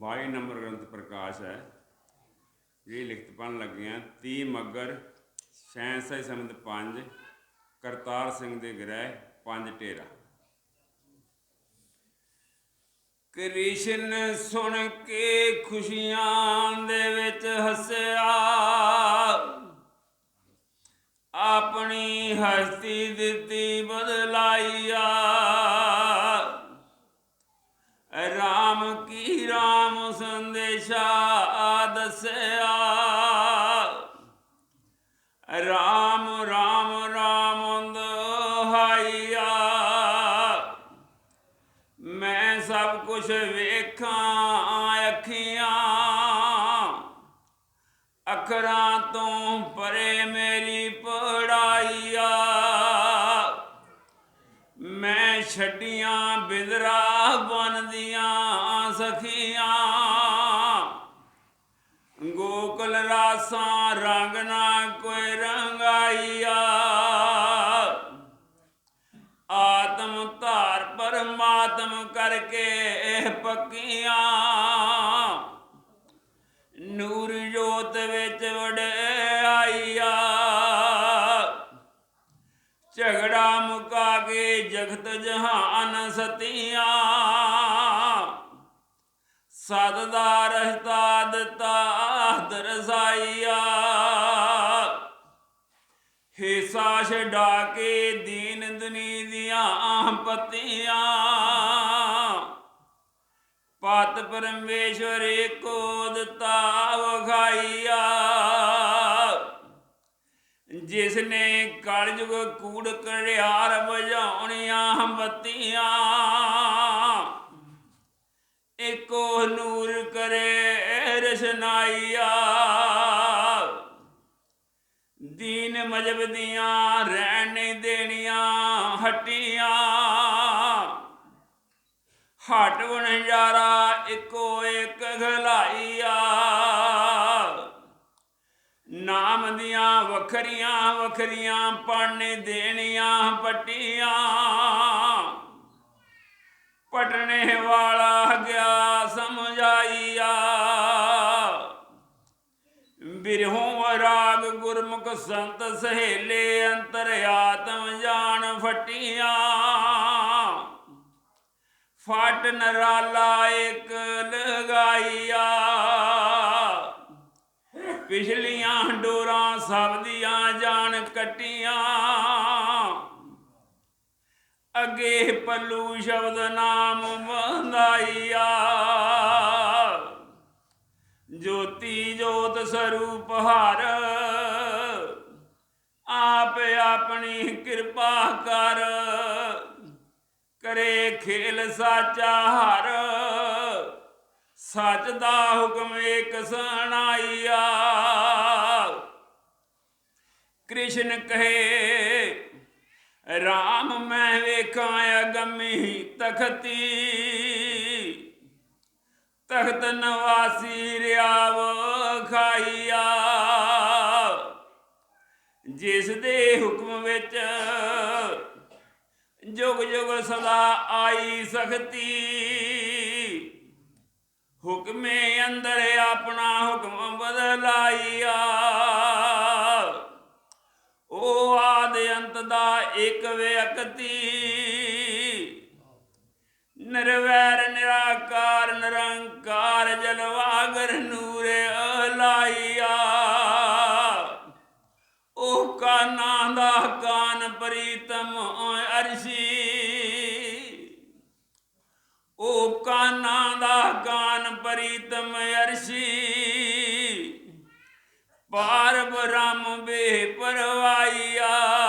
Singh 22 number ਗ੍ਰੰਥ ਪ੍ਰਕਾਸ਼ ਹੈ। ਜਿਹੜੀ ਲਿਖਤ ਪੜ੍ਹਨ ਲੱਗੇ ਹਾਂ 30 ਮੱਗਰ, ਸੈਂਸਈ ਸੰਬੰਧ 5 ਕਰਤਾਰ ਸਿੰਘ ਦੇ ਗ੍ਰਹਿ ਪੰਜ ਟੇਰਾ। ਕ੍ਰਿਸ਼ਨ ਸੁਣ ਕੇ ਖੁਸ਼ੀਆਂ ਦੇ ਵਿੱਚ ਹੱਸਿਆ, ਆਪਣੀ ਹਸਤੀ ਦਿੱਤੀ ਬਦਲਾਈਆ ਸੰਦੇਸ਼ਾ ਦੱਸਿਆ, ਰਾਮ ਰਾਮ ਰਾਮ ਦੁਹਾਈਆ। ਮੈਂ ਸਭ ਕੁਝ ਵੇਖਾਂ ਅੱਖੀਆਂ, ਅੱਖਰਾਂ ਤੋਂ ਪਰੇ ਮੇਰੀ ਪੜਾਈਆ। ਮੈਂ ਛੱਡੀਆਂ ਬਿੰਦਰਾ ਬਣਦੀਆਂ ਸਖੀਆਂ। ਗੋਕਲ ਰਾਸਾਂ ਰੰਗ ਨਾ ਕੋਈ ਰੰਗਾਈਆ। ਆਤਮ ਧਾਰ ਪਰਮਾਤਮ ਕਰਕੇ ਇਹ ਪੱਕੀਆਂ। ਨੂਰ ਜੋਤ ਵਿੱਚ ਵਡਿਆਈਆ ਝਗੜਾ ਮੁਕਾ ਕੇ ਜਗਤ ਜਹਾਨ ਸਤੀਆਂ। ਸਦ ਦਾ ਰਸਤਾ ਦਿੱਤਾ ਦਰਸਾਈਆ ਹਿੱਸਾ ਛਡਾ ਕੇ ਦੀਨ ਦੁਨੀ ਦੀਆਂ ਪਤੀਆਂ। ਪਤ ਪਰਮੇਸ਼ਵਰ ਏਕੋ ਦਿੱਤਾ ਵਖਾਈਆ। ਜਿਸ ਨੇ ਕਲਯੁਗ ਕੂੜ ਕੜਿਆਰ ਵਜਾਉਣੀਆਂ ਬੱਤੀਆਂ ਏਕੋ ਨੂਰ ਕਰੇ ਰਸਨਾਈਆ ਦੀਨ ਮਜਬ ਦੀਆਂ ਰਹਿਣ ਨਹੀਂ ਦੇਣੀਆਂ ਹਟੀਆਂ। ਹਟ ਵਣਜਾਰਾ ਇੱਕੋ ਇੱਕ ਘਲਾਈਆ। ਨਾਮ ਦੀਆਂ ਵੱਖਰੀਆਂ ਵੱਖਰੀਆਂ ਪੜਨੇ ਦੇਣੀਆਂ ਪੱਟੀਆਂ। ਪਟਣੇ ਵਾਲਾ ਗਿਆ ਸਮਝਾਈਆ। ਬਿਰਹੋਂ ਰਾਗ ਗੁਰਮੁਖ ਸੰਤ ਸਹੇਲੇ ਅੰਤਰ ਆਤਮ ਜਾਣ ਫਟੀਆਂ। ਫਟ ਨਰਾਲਾ ਇੱਕ ਲਗਾਈਆ। ਪਿਛਲੀਆਂ ਡੋਰਾਂ ਸਭ ਦੀਆਂ ਜਾਣ ਕੱਟੀਆਂ। ਅੱਗੇ ਪੱਲੂ ਸ਼ਬਦ ਨਾਮ ਬੰਦਾਈਆ ਜੋਤੀ ਜੋਤ ਸਰੂਪ ਹਰ, ਆਪ ਆਪਣੀ ਕਿਰਪਾ ਕਰ। ਕਰੇ ਖੇਲ ਸਾਚਾ ਹਰ, ਸੱਚ ਦਾ ਹੁਕਮ ਏਕ ਸੁਣਾਈਆ। ਕ੍ਰਿਸ਼ਨ ਕਹੇ ਰਾਮ ਮੈਂ ਵੇਖਾਂ ਅਗੰਮੀ ਤਖਤੀ। ਤਖਤ ਨਵਾਸੀ ਰਿਆਵ ਖਾਈਆ। ਜਿਸ ਦੇ ਹੁਕਮ ਵਿੱਚ ਜੁਗ ਜੁਗ ਸਦਾ ਆਈ ਸਖਤੀ। ਹੁਕਮੇ ਅੰਦਰ ਆਪਣਾ ਹੁਕਮ ਦਾ ਵਿਅਕਤੀ ਨਿਰਵੈਰ, ਨਿਰਾਕਾਰ, ਨਿਰੰਕਾਰ, ਜਲਵਾਗਰ ਨੂਰੇ ਅਲਾਈਆ। ਉਹ ਕਾਨਾ ਦਾ ਕਾਨ ਪ੍ਰੀਤਮ ਅਰਸ਼ੀ। ਉਹ ਕਾਨਾ ਦਾ ਕਾਨ ਪ੍ਰੀਤਮ ਅਰਸ਼ੀ। ਪਾਰ ਬ੍ਰਹਮ ਬੇ ਪਰਵਾਈਆ।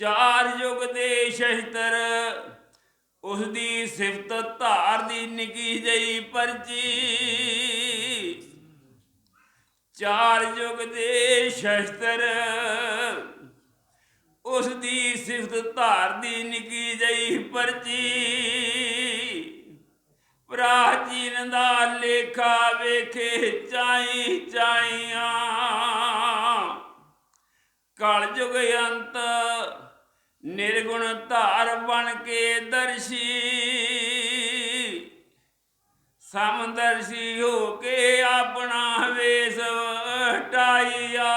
ਚਾਰ ਯੁਗ ਦੇ ਸ਼ਸਤਰ ਉਸ ਦੀ ਸਿਫਤ ਧਾਰ ਦੀ ਨਿੱਕੀ ਜਈ ਪਰਚੀ। ਚਾਰ ਯੁਗ ਦੇ ਸ਼ਸਤਰ ਉਸ ਦੀ ਸਿਫਤ ਧਾਰ ਦੀ ਨਿੱਕੀ ਜਈ ਪਰਚੀ। ਪ੍ਰਾਚੀਨ ਦਾ ਲੇਖਾ ਵੇਖੇ ਚਾਈ ਚਾਈਆਂ। ਕਲ ਯੁਗ ਅੰਤ ਨਿਰਗੁਣ ਧਾਰ ਬਣ ਕੇ ਦਰਸ਼ੀ। ਸਮਦਰਸ਼ੀ ਹੋ ਕੇ ਆਪਣਾ ਵੇਸ ਵਟਾਈਆ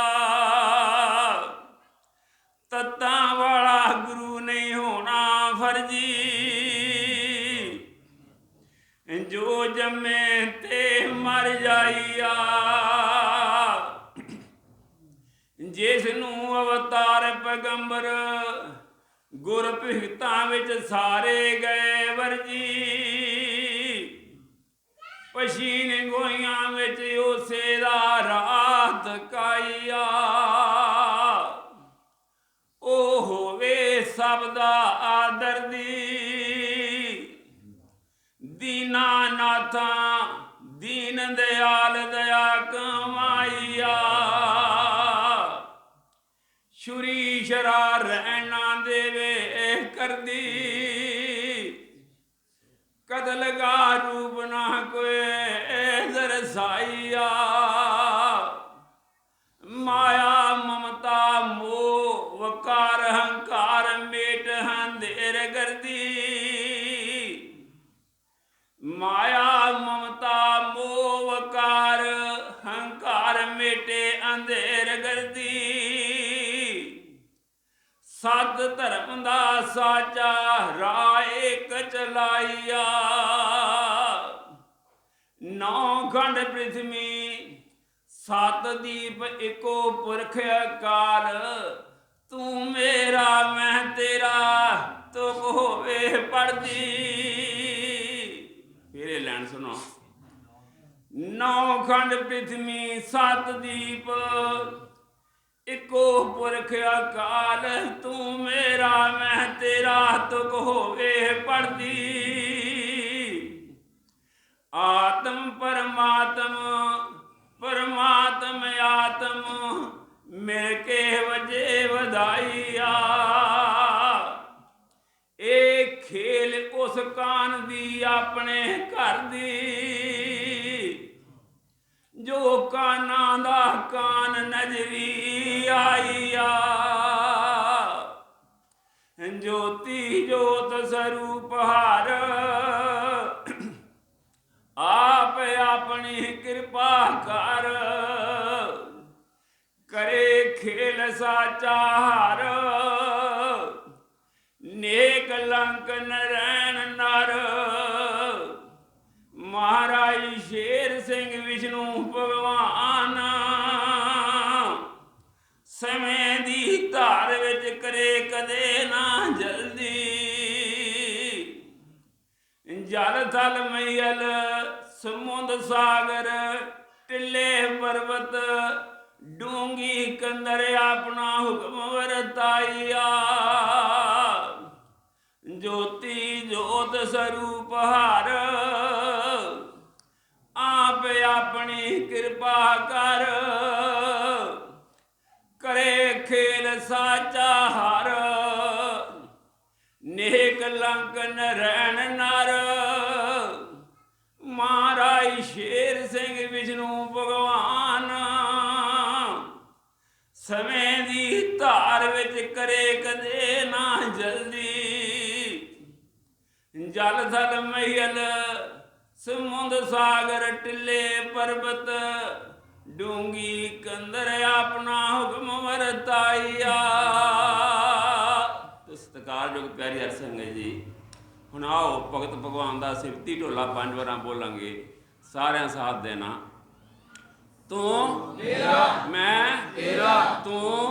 ਤਤਾਂ ਵਾਲਾ ਗੁਰੂ ਨਹੀਂ ਹੋਣਾ ਫਰਜੀ। ਜੋ ਜੰਮੇ ਤੇ ਮਰ ਜਾਈਆ। ਜਿਸ ਨੂੰ ਅਵਤਾਰ ਪੈਗੰਬਰ ਗੁਰ ਭਿਗਤਾਂ ਵਿੱਚ ਸਾਰੇ ਗਏ ਵਰਜੀ। ਪਸ਼ੀਨ ਗੋਈਆਂ ਵਿੱਚ ਉਸੇ ਦਾ ਰਾਤ ਕਾਈਆ ਉਹ ਹੋਵੇ ਸਭ ਦਾ ਆਦਰ ਦੀ। ਦੀਨਾ ਨਾਥਾ ਦੀਨ ਦਿਆਲ ਦਇਆ ਕਦਲਗਾ ਰੂਪ ਨਾ ਕੋਏ ਦਰਸਾਈਆ। ਮਾਇਆ ਮਮਤਾ ਮੋਹ, ਵਕਾਰ ਹੰਕਾਰ ਮੇਟ ਹੰਦੇਰ ਗਰਦੀ। ਮਾਇਆ ਮਮਤਾ ਮੋਹ, ਵਕਾਰ ਹੰਕਾਰ ਮੇਟੇ ਅੰਧੇਰ ਸਤ ਧਰਮ ਦਾ ਸਾਚਾ ਰਾਹ ਇੱਕ ਨੌ ਖੰਡ ਪ੍ਰਿਥਵੀ ਸਤ ਦੀਪ, ਇੱਕੋ ਪੁਰਖ ਅਕਾਲ। ਤੂੰ ਮੇਰਾ, ਮੈਂ ਤੇਰਾ ਤੁਮ ਹੋਵੇ ਪੜਦੀ। ਫਿਰ ਲੈਣ ਸੁਣੋ। ਨੌ ਖੰਡ ਪ੍ਰਿਥਵੀ ਸਤ ਦੀਪ ਇਕੋ ਪੁਰਖ ਅਕਾਲ, ਤੂੰ ਮੇਰਾ, ਮੈਂ ਤੇਰਾ ਤੁਕ ਹੋਵੇ ਪੜਦੀ। ਆਤਮ ਪਰਮਾਤਮ ਪਰਮਾਤਮ ਆਤਮ, ਮਿਲ ਕੇ ਵਜੇ ਵਧਾਈਆ। ਇਹ ਖੇਲ ਉਸ ਕਾਨ ਦੀ ਆਪਣੇ ਘਰ ਦੀ। ਜੋ ਕਾਨਾ ਦਾ ਕਾਨ ਨਜਰੀ ਆਈਆ ਜੋਤੀ ਜੋਤ ਸਰੂਪ ਹਰ ਆਪ ਆਪਣੀ ਕਿਰਪਾ ਕਰ। ਕਰੇ ਖੇਲ ਸਾਚਾ ਹਰ। ਨੇਕ ਲੰਕ ਨਰੈਣ ਸਮੇਂ ਦੀ ਧਾਰ ਵਿੱਚ ਕਰੇ ਕਦੇ ਨਾ ਜਲਦੀ। ਜਲ ਥਲ ਮਈਲ ਸਮੁੰਦ ਸਾਗਰ, ਟਿੱਲੇ ਪਰਬਤ, ਡੂੰਗੀ ਕੰਦਰ ਆਪਣਾ ਹੁਕਮ ਵਰਤਾਈਆ ਜੋਤੀ ਜੋਤ ਸਰੂਪ ਹਰ, ਆਪ ਆਪਣੀ ਕਿਰਪਾ ਕਰ। ਨਰੈਣ ਨਰ। ਮਹਾਰਾਜ ਸ਼ੇਰ ਸਿੰਘ ਵਿਸ਼ਨੂੰ ਭਗਵਾਨ। ਸਮੇਂ ਦੀ ਧਾਰ ਵਿੱਚ ਕਰੇ ਕਦੇ ਨਾ ਜਲਦੀ। ਜਲ ਥਲ ਮਹਿਲ, ਸਮੁੰਦ ਸਾਗਰ ਟਿੱਲੇ ਪਰਬਤ। ਡੂੰਗੀ ਕੰਦਰ ਆਪਣਾ ਹੁਕਮ ਵਰਤਾਈਆ ਤੇ ਸਤਿਕਾਰਯੋਗ ਪਿਆਰੀ ਹਰ ਜੀ। ਹੁਣ ਆਓ ਭਗਤ ਭਗਵਾਨ ਦਾ ਸਿਫਤੀ ਢੋਲਾ ਪੰਜ ਵਾਰਾਂ ਬੋਲਾਂਗੇ ਸਾਰਿਆਂ ਸਾਥ ਦੇਣਾ। ਤੂੰ ਮੇਰਾ ਮੈਂ ਤੇਰਾ ਤੂੰ